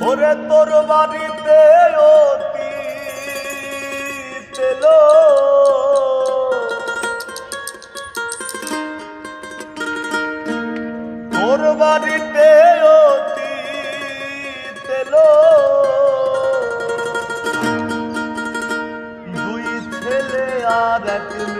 ওরে তোর বাড়িতে অতি চল। তোর বাড়িতে অতি চল। দুই ছেলে আর এক